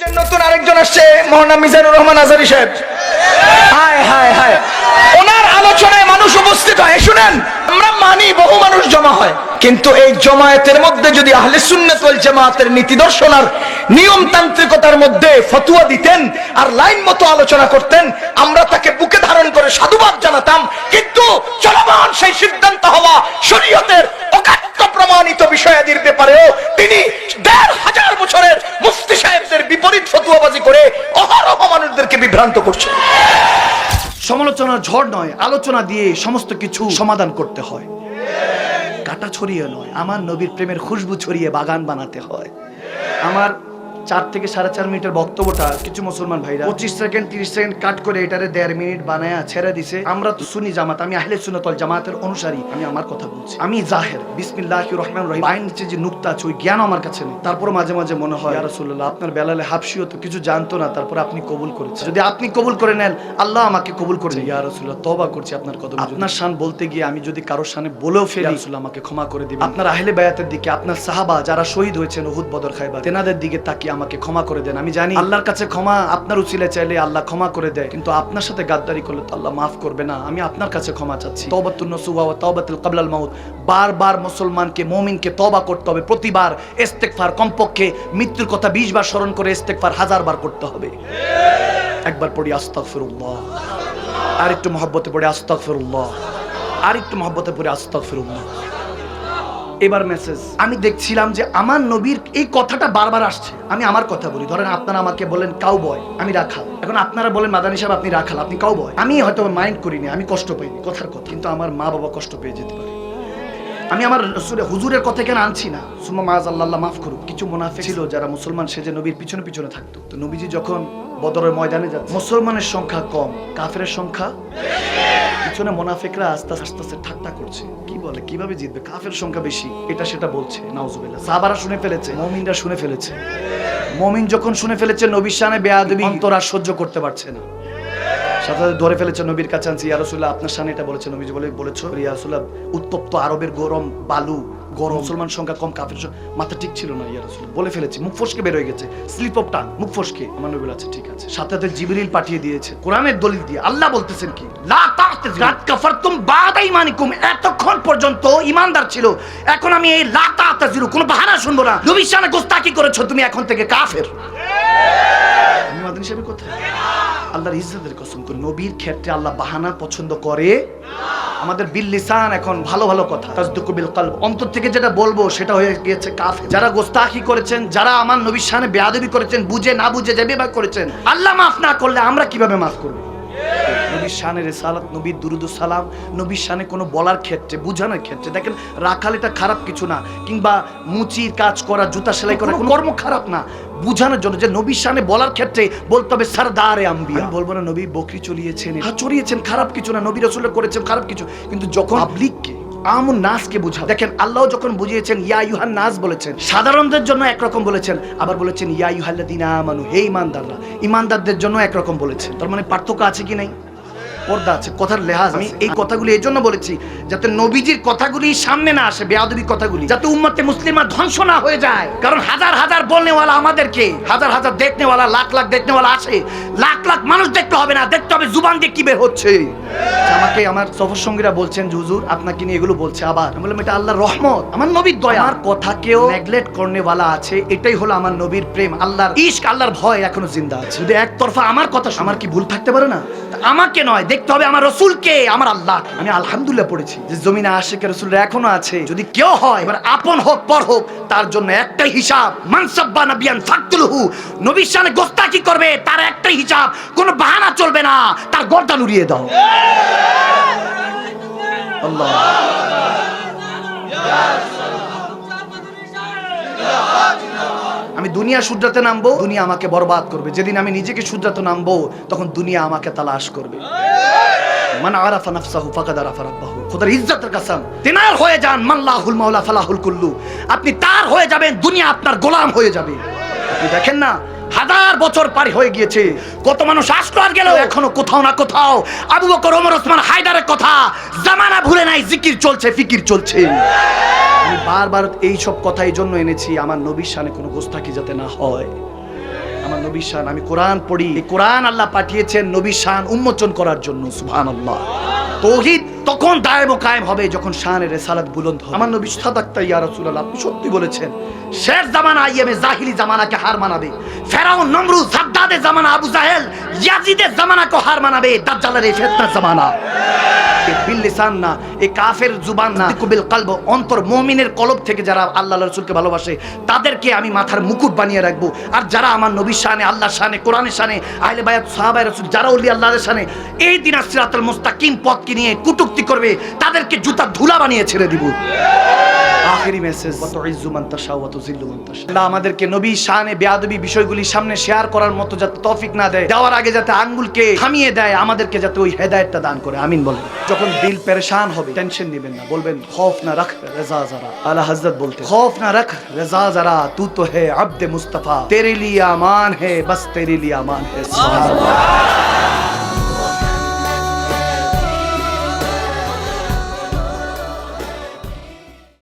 নতুন আরেকজন আসছে মিজানুর রহমান আজারি সাহেব। হায় হায় হায়। ওনার আলোচনায় মানুষ উপস্থিত হয়। শুনেন, আমরা মানি বহু মানুষ জমা হয়। কিন্তু এই জমায়েতের মধ্যে যদি আহলে সুন্নাত ওয়াল জামাতের নীতি দর্শন আর নিয়মতান্ত্রিকতার মধ্যে ফতুয়া দিতেন আর লাইন মতো আলোচনা করতেন, আমরা তাকে বুকে ধারণ করে সাধুবাদ জানাতাম। কিন্তু চলমান সেই সিদ্ধান্ত হওয়া শরীয়তের অকাট্য প্রমাণিত বিষয়াদির ব্যাপারেও তিনি করে অহরহ মানুষদেরকে বিভ্রান্ত করছে। সমালোচনার ঝড় নয়, আলোচনা দিয়ে সমস্ত কিছু সমাধান করতে হয়। কাটা ছড়িয়ে নয়, আমার নবীর প্রেমের খুশবু ছড়িয়ে বাগান বানাতে হয়। আমার চার থেকে সাড়ে চার মিনিটের বক্তব্যটা কিছু মুসলমান ভাইরা। পঁচিশ সেকেন্ড তিরিশ সেকেন্ড কাট করে এটারে দেড় মিনিট বানায়া ছেড়ে দিছে। আমরা তো শুনি জামাত আমি আহলে সুন্নতল জামাতের অনুসারী। আমি আমার কথা বলছি। আমি জাহের বিসমিল্লাহ রহমান রহিম। পায়ের নিচে যে নুক্তা আছে ওই জ্ঞান আমার কাছে নেই। তারপর মাঝে মাঝে মনে হয় রাসূলুল্লাহ আপনার বেলালে হাফসিও তো কিছু জানতো না তারপর আপনি কবুল করেছেন। যদি আপনি কবুল করে নেন আল্লাহ আমাকে কবুল করে ইয়া রাসূলুল্লাহ তওবা করছি আপনার কদমে। আপনার শান বলতে গিয়ে আমি যদি কারোর শানে বলেও ফেলি রাসূলুল্লাহ আমাকে ক্ষমা করে দিবেন। আপনার আহলে বায়াতের দিকে আপনার সাহাবা যারা শহীদ হয়েছেন উহুদ বদর খাইবার তেনাদের দিকে তাকিয়ে আমাকে ক্ষমা করে দেন। আমি জানি আল্লাহর কাছে ক্ষমা আপনার উচিলে চাইলে আল্লাহ ক্ষমা করে দেয়, কিন্তু আপনার সাথে গাদ্দারি করলে তো আল্লাহ মাফ করবে না। আমি আপনার কাছে ক্ষমা চাচ্ছি। তওবাতুল ক্বাবলাল বারবার মুসলমানকে, মুমিনকে তওবা করতে হবে। প্রতিবার ইস্তেগফার কমপক্ষে মৃত্যুর কথা 20 বার স্মরণ করে ইস্তেগফার হাজার বার করতে হবে। একবার পড়ি আস্তাগফিরুল্লাহ। আর একটু মহব্বতে পড়ে আস্তাগফিরুল্লাহ। আর একটু মহব্বতে পড়ে আস্তাগফিরুল্লাহ। এবার মেসেজ আমি দেখছিলাম যে আমার নবীর এই কথাটা বারবার আসছে। আমি আমার কথা বলি। ধরেন আপনারা আমাকে বলেন কাউ বয় আমি রাখাল। এখন আপনারা বলেন, মাদানি সাহেব, আপনি রাখাল, আপনি কাউ বয় আমি হয়তো মাইন্ড করিনি, আমি কষ্ট পাইনি, কথার কথা। কিন্তু আমার মা বাবা কষ্ট পেয়ে যেতে পারে। আমি আমার রসুলের হুজুরের কথা কেন আনছি না। সুম্মা মাজ আল্লাহ মাফ করুক। কিছু মুনাফিক ছিল যারা মুসলমান সেজে নবীর পিছনে পিছনে থাকতো। তো নবীজি যখন বদরের ময়দানে যাচ্ছে। মুসলমানের সংখ্যা কম, কাফেরের সংখ্যা পিছনে মোনাফিকরা আস্তে আস্তে আস্তে ঠাট্টা করছে। কি বলে, কীভাবে জিতবে? কাফের সংখ্যা বেশি, এটা সেটা বলছে, নাউজুবিল্লাহ। সাহাবারা শুনে ফেলেছে, মমিনরা শুনে ফেলেছে। মমিন যখন শুনে ফেলেছে, নবীর শানে বেয়াদবি অন্তর আর সহ্য করতে পারছে না। সাথে ধরে ফেলেছে নবীর কাছে আনছি, ইয়া রাসূলুল্লাহ, আপনার সামনে এটা বলেছে, নবীজি বলে বলেছ। ইয়া রাসূলুল্লাহ, উত্তপ্ত আরবের গরম বালু গরম, মুসলমান সংখ্যা কম, কাফের মাথা ঠিক ছিল না, ইয়া রাসূলুল্লাহ। বলে ফেলেছি, মুখ ফসকে বের হয়ে গেছে। স্লিপ অফ টাং মুখ ফসকে। আমার নবী আচ্ছা ঠিক আছে। সাথে সাথে জিবরিল পাঠিয়ে দিয়েছে। কোরআনের দলিল দিয়ে আল্লাহ বলতেছেন কি? লা তা'তাযিরু গাদ কাফারতুম বাদা ঈমানিকুম। এতক্ষণ পর্যন্ত ইমানদার ছিল। এখন আমি এই লা তা'তাযিরু কোনো বাহানা শুনব না। নবীর সামনে গোস্তাকি করেছ, তুমি এখন থেকে কাফের। আমি মাদানী সাহেবের কথা? আল্লাহর ইজ্জতের কসম করে। নবীর ক্ষেত্রে আল্লাহ বাহানা পছন্দ করে। আমাদের বিল্লিসান এখন ভালো ভালো কথা। কবিল কালব। অন্তর থেকে যেটা বলব সেটা হয়ে গিয়েছে কাফে যারা গোস্তাখি করেছেন, যারা আমার নবীর শানে বেয়াদবি করেছেন, বুঝে না বুঝে যাবে বা করেছেন, আল্লাহ মাফ না করলে আমরা কীভাবে মাফ করব? নবীর শানে রেসালাত নবীর দুরুদ সালাম নবীর শানে কোনো বলার ক্ষেত্রে বুঝানোর ক্ষেত্রে। দেখেন রাখাল এটা খারাপ কিছু না কিংবা মুচির কাজ করা জুতা সেলাই করা কোনো কর্ম খারাপ না। বুঝানোর জন্য যে নবীর শানে বলার ক্ষেত্রে বলতে হবে সরদারে আম্বি আমি বলব না নবী বকরি চলিয়েছেন। হ্যাঁ চড়িয়েছেন খারাপ কিছু না নবী রসুল করেছেন খারাপ কিছু। কিন্তু যখন পাবলিককে। আমুন নাসকে বুঝা দেখেন আল্লাহ যখন বুঝিয়েছেন ইয়া ইউহান নাস বলেছেন সাধারণদের জন্য একরকম বলেছেন আবার বলেছেন ইয়া ইউহাল্লাদিনা আমানু হে ইমানদাররা। ইমানদারদের জন্য একরকম বলেছেন। তার মানে পার্থক্য আছে কি নাই? পর্দা আছে, কথার লেহাজ আমি এই কথাগুলি এই জন্য বলেছি যাতে নবীজির কথাগুলি সামনে না আসে, বেয়াদবি কথাগুলি। যাতে উম্মতে মুসলিমা ধ্বংস না হয়ে যায়। কারণ হাজার হাজার বলনেওয়ালা আমাদেরকে, হাজার হাজার দেখনেওয়ালা, লাখ লাখ দেখনেওয়ালা আসে। লাখ লাখ মানুষ দেখতে হবে না, দেখতে হবে জুবান দিয়ে কি বের হচ্ছে। আমাকে আমার সফর সঙ্গীরা বলছেন যে হুজুর আপনাকে নিয়ে এগুলো বলছে আবার। আমি বললাম এটা আল্লাহর রহমত। আমার নবীর দয়া। আমার কথাকেও নেগলেক্ট করনেওয়ালা আছে এটাই হলো আমার নবীর প্রেম। আল্লাহর ইশক আল্লাহর ভয় এখনও জিন্দা আছে। যদি একতরফা আমার কথা আমার কি ভুল থাকতে পারে না? আমাকে নয় দেখতে হবে আমার রসুলকে আমার আল্লাহ। আমি আলহামদুলিল্লাহ পড়েছি যে জমিনে আশেকের রসুলরা এখনও আছে। যদি কেউ হয় এবার আপন হোক পর হোক তার জন্য একটাই হিসাব মানসাব্বা নাবিয়ান ফাকতুলহু। নবীর সামনে গোস্তাকি করবে তার একটাই হিসাব কোনো বাহানা চলবে না। তার গর্দান উড়িয়ে দাও। আল্লাহ। আমি দুনিয়া শুধরাতে নামবো, দুনিয়া আমাকে বরবাদ করবে। যেদিন আমি নিজেকে শুধরাতে নামবো, তখন দুনিয়া আমাকে তালাশ করবে। মান আরাফা নাফসাহু ফাকাদ আরাফা রাব্বাহু। খোদার ইজ্জতের কসম। তিনার হয়ে যান মাল্লাহুল মাওলা ফালাহুল কুল্লু। আপনি তার হয়ে যাবেন, দুনিয়া আপনার গোলাম হয়ে যাবে। আপনি দেখেন না হাজার বছর পারি হয়ে গিয়েছে। কত মানুষ আসলো আর গেল? এখনও কোথাও না কোথাও আবু বকর, ওমর, ওসমান হায়দারের কথা জামানা ভুলে নাই, জিকির চলছে, ফিকির চলছে। আমি বারবার এই সব কথা এই জন্য এনেছি, আমার নবীর সানে কোনো গোস্তাকি যাতে না হয়। আমার নবী শান, আমি কোরআন পড়ি। কোরআন আল্লাহ পাঠিয়েছেন নবী শান উন্মোচন করার জন্য, সুবহানাল্লাহ। তৌহিদ তখন দায়েম ও কায়েম হবে যখন শানের রেসালাত বুলন্দ হবে। আমার নবী সাদাক্তা ইয়া রাসূলুল্লাহ, আপনি সত্যি বলেছেন, শেষ জামানা আইয়ামে জাহিলি জামানাকে হার মানাবে। ফেরাউন নমরুদ সাদ্দাদের জামানা, আবু জাহেল ইয়াজিদের জামানাকে হার মানাবে। দাজ্জালের এই ফিতনার জামানা। বিল লিসান না, এ কাফের জুবান না। কুবিল কালব, অন্তর মুমিনের কলব থেকে যারা আল্লাহ রাসূলকে ভালোবাসে, তাদেরকে আমি মাথার মুকুট বানিয়ে রাখব। আর যারা আমার নবীর শানে, আল্লাহর শানে, কোরআনের শানে, আহলে বায়াত সাহাবায়ে রাসূল, যারা ওলি আল্লাহর শানে, এই দিন সিরাতুল মুস্তাকিম পথকে নিয়ে কুটুক্তি করবে, তাদেরকে জুতা ধুলা বানিয়ে ছেড়ে দিব। আল্লাহ আমাদেরকে নবী শানে বেয়াদবি বিষয়গুলি সামনে শেয়ার করার মতো যাতে তৌফিক না দেয়, দেওয়ার আগে যাতে আঙ্গুলকে থামিয়ে দেয়, আমাদেরকে যাতে ওই হেদায়েতটা দান করে। আমিন বলেন। যখন দিল পেরেশান হবে, টেনশন নেবেন না, বলবেন, খৌফ না রাখ রেজা জরা আলা হযরত বলতে খৌফ না রাখ রেজা জরা তু তো হে আব্দে মুস্তাফা। তেরে লিয়ে আমান হে, বস তেরে লিয়ে আমান হে। সুবহানাল্লাহ।